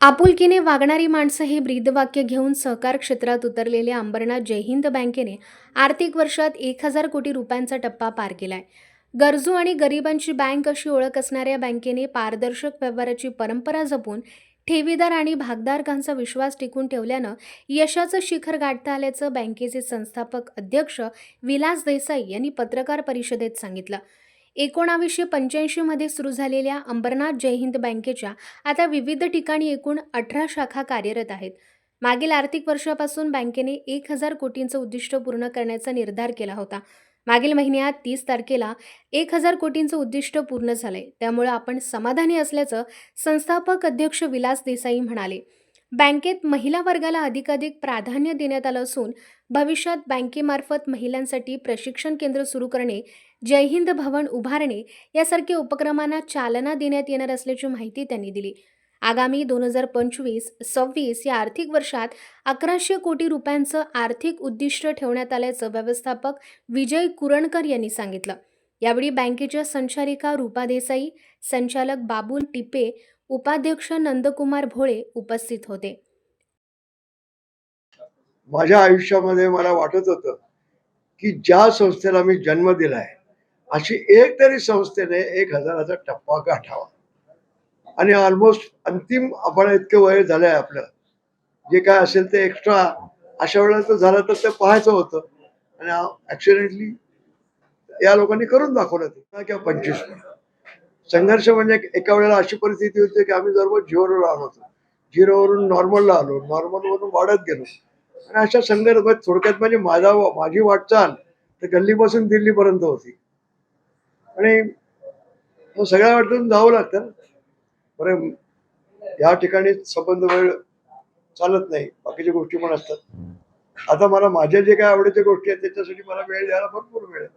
आपुलकीने वागणारी माणसं हे ब्रीदवाक्य घेऊन सहकार क्षेत्रात उतरलेल्या अंबरनाथ जयहिंद बँकेने आर्थिक वर्षात एक हजार कोटी रुपयांचा टप्पा पार केलाय. गरजू आणि गरिबांची बँक अशी ओळख असणाऱ्या बँकेने पारदर्शक व्यवहाराची परंपरा जपून ठेवीदार आणि भागधारकांचा विश्वास टिकून ठेवल्यानं यशाचं शिखर गाठता आल्याचं बँकेचे संस्थापक अध्यक्ष विलास देसाई यांनी पत्रकार परिषदेत सांगितलं. एकोणावीसशे पंच्याऐंशीमध्ये सुरू झालेल्या अंबरनाथ जयहिंद बँकेच्या आता विविध ठिकाणी एकूण अठरा शाखा कार्यरत आहेत. मागील आर्थिक वर्षापासून बँकेने एक हजार कोटींचं उद्दिष्ट पूर्ण करण्याचा निर्धार केला होता. मागील महिन्यात तीस तारखेला एक हजार कोटींचं उद्दिष्ट पूर्ण झालंय. त्यामुळे आपण समाधानी असल्याचं संस्थापक अध्यक्ष विलास देसाई म्हणाले. बँकेत महिला वर्गाला अधिकाधिक प्राधान्य देण्यात आलं असून भविष्यात बँकेमार्फत महिलांसाठी प्रशिक्षण केंद्र सुरू करणे जय हिंद भवन उभारणे यासारख्या उपक्रमांना चालना देण्यात येणार असल्याची माहिती त्यांनी दिली. आगामी दोन हजार पंचवीस सव्वीस या आर्थिक वर्षात अकराशे कोटी रुपयांचं आर्थिक उद्दिष्ट ठेवण्यात आल्याचं व्यवस्थापक विजय कुरणकर यांनी सांगितलं. यावेळी बँकेच्या संचालिका रूपा देसाई संचालक बाबुल टिपे उपाध्यक्ष नंदकुमार भोळे उपस्थित होते. माझ्या आयुष्यामध्ये मला वाटत होतं की ज्या संस्थेला मी जन्म दिलाय अशी एक तरी संस्थेने एक हजाराचा टप्पा गाठावा. आणि ऑलमोस्ट अंतिम आपण इतकं वय झालंय आपलं. जे काय असेल ते एक्स्ट्रा अशा वेळेला झालं तर ते पाहायचं होतं. आणि ऍक्सिडेंटली या लोकांनी करून दाखवलं ते. किंवा पंचवीस संघर्ष म्हणजे एका वेळेला अशी परिस्थिती होती की आम्ही जवळ झिरोवर आलो होतो. झिरोवरून नॉर्मलला आलो नॉर्मलवरून वाढत गेलो. आणि अशा संघर्ष म्हणजे थोडक्यात म्हणजे माझा माझी वाटचाल तर गल्लीपासून दिल्लीपर्यंत होती. आणि मग सगळ्या वाटून जावं लागतं ना बरं या ठिकाणी संबंध वेळ चालत नाही. बाकीच्या गोष्टी पण असतात. आता मला माझ्या जे काय आवडीच्या गोष्टी आहेत त्याच्यासाठी मला वेळ द्यायला भरपूर वेळ आहे.